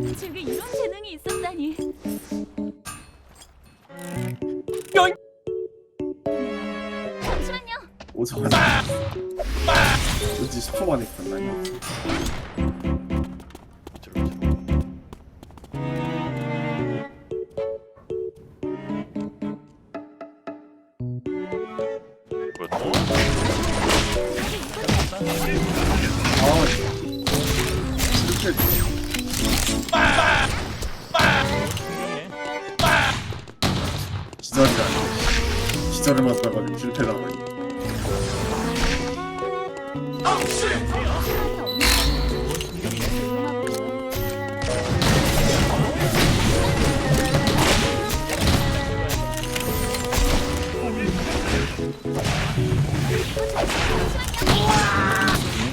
제게 이런 재능이 있었다니. 열. 잠시만요. 오자마자 왠지 10초 만에 끝나냐 기절이라 기절을 맞다가 실패당하니 음,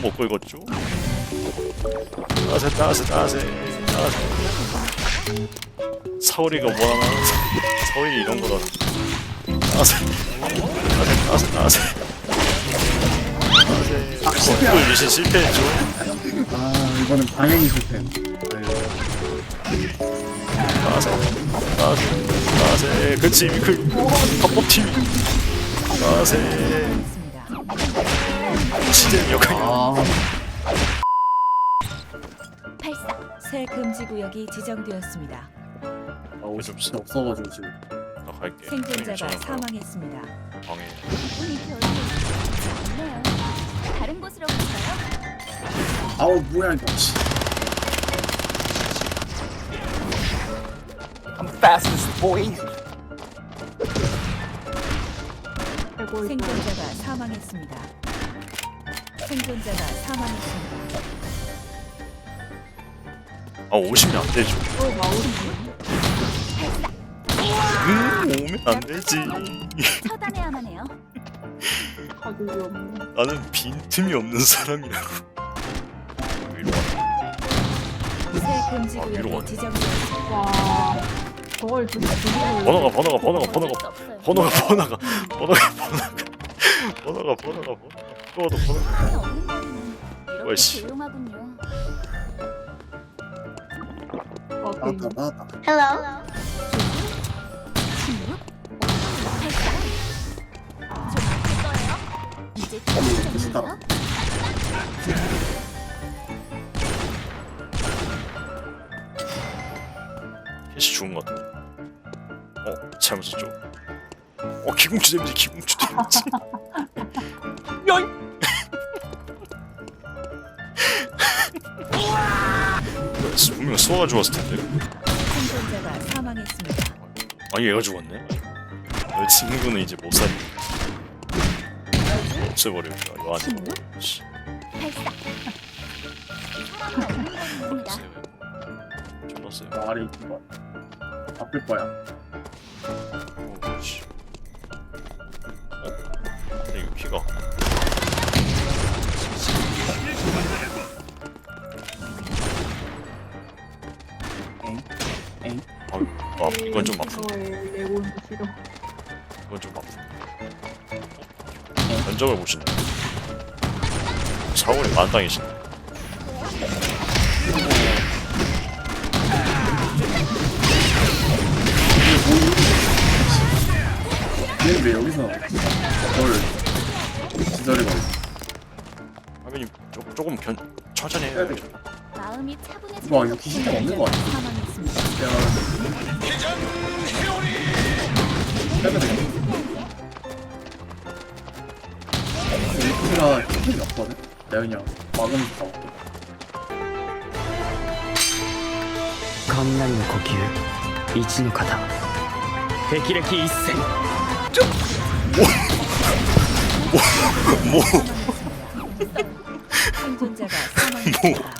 못 긁었죠? 따세 따세 따세 따세 사오리가 뭐하나? 사오리 이런 거다. 따세. 따세 따세. 따세. 따세 실패야. 어, 미신 실패했죠? 아 이거는 방향이 실패. 아유 따세. 따세. 따세. 그치 그 합법팀. 따세. 시대 역할. 아. 발사. 새 금지 구역이 지정되었습니다. 아, 옷이 진짜 없어가지고 지금 나 갈게 생존자가 사망했습니다. 방해 별로. 다른 곳으로 갈까요? 아우 뭐야 이거 씨. I'm fastest boy. 생존자가 사망했습니다. 생존자가 사망했습니다. 아 오시면 안 되죠 음 오면 안 되지 처단해야만 해요. 나는 빈틈이 없는 사람이라고 위로 와 새 금지 아, 위로 구역이 가네. 지정되었습니다. 와 저걸 진짜 그걸 번호가 번호가 번호가 번호가. 번호가 번호가 번호가 번호가 번호가 번호가 번호가 번호가 사람이 없는 거리는 이렇게 어이씨. 조용하군요. 나왔다 나왔다 Hello. 캐시 죽은 것 같은데. 어, 잘못 썼죠. 어, 기공주 데미지, 기공주 데미지. 수아가 죽었을 텐데 생존자가 사망했습니다. 아니 얘가 죽었네 이 친구는 이제 못 살리 없애버려 이거 안 침묵? 씨, 발사. 없는 겁니다. 나 아래 있는 거 아플 거야 씨. 어? 근데 이거 피가 이건 좀 아프. 그건 어, 예, 예, 예, 좀 아프. 견적을 보시네. 사월이 만땅이시네. 왜 여기서 헐 기다리고 하빈님 조, 조금 견, 천천히 해야 돼. 마음이 차분해져. 이거 이거 기시가 없는 거 같아 사망했습니다. 내가 해야 되겠다 일프가 힘이 없거든 내가 그냥 막으면서 가볼게 雷の呼吸一の型霹靂一閃 뭐 생존자가 사망했습니다.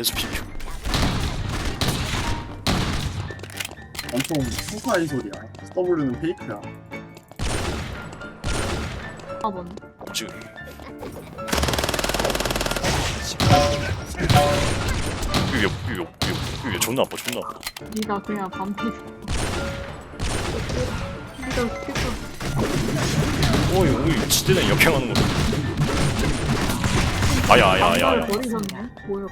계속 비비 엄청 후파이 소리야. W는 페이크야. 아번 지금 비벼 비벼 비벼 비벼. 존나 아파 존나 아파. 니가 그냥 반피. 니가 스킵 오이 오이 지대는 역행하는 거. 아야야야야. 감각을 버리셨네. 뭐예요.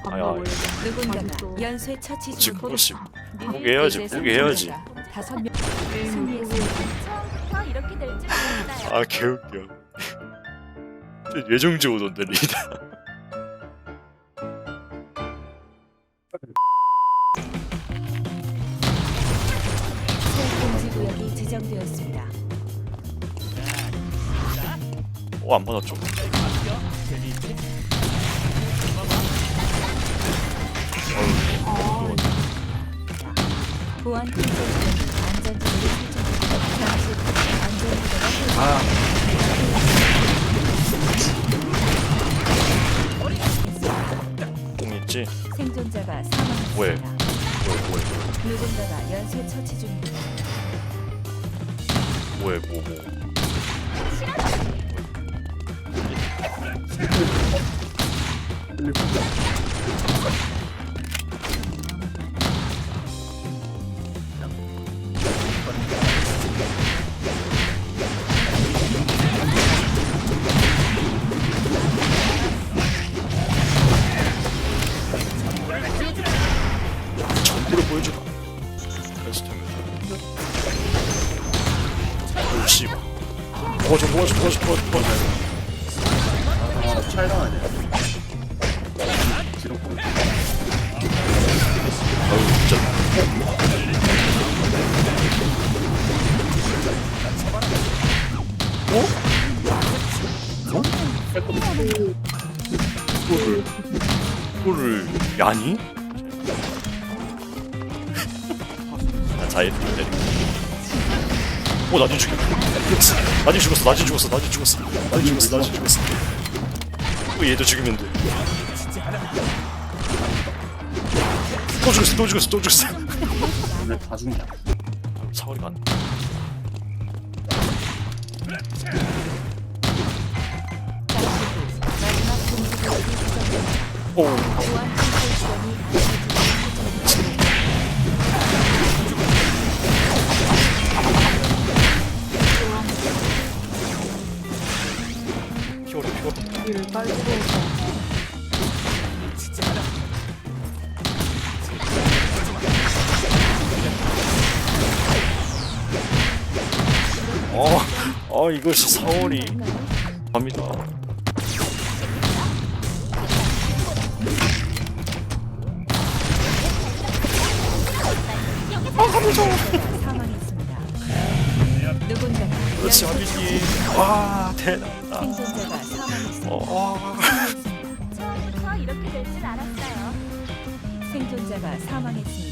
누군가가 맛있어. 연쇄 처치 중. 지금 그렇지. 포기해야지 이제 포기해야지. 생존자가 다섯 명 승리했습니다. 처음부터 이렇게 될 줄 몰랐어요. 아 개웃겨. 예정지 오던데 리다. 구역이 지정되었습니다. 어안 맞았죠. 보안 통제 구역이 안전지대를 설정합니다. 잠시 후 안전지대가 아공 있지? 생존자가 왜? 사망했습니다. 뭐해 뭐해 누군가가 연쇄 처치 중입니다. 뭐해 뭐 뭐. 도와줘 도와줘 도와줘 도와줘 도와줘. 아 촬영해야 돼 지금 아유 진짜. 이거를 이거를 야니? 나 자이트인데. 오 나도 죽였. 나도 죽었어. 나도 죽었어. 나도 죽었어. 나도 죽었어. 나도 죽었어. 또 얘도 죽이면 돼. 또 죽었어. 또 죽었어. 또 죽었어. 원래 다 죽냐 사거리가 안. 오. 깔고 어, 어 이것이 4월이 갑니다. 사망했습니다. 누군가가 그렇지 아비님. 와 대단하다. 어, 처음부터 이렇게 될 줄 알았어요. 생존자가 사망했습니다.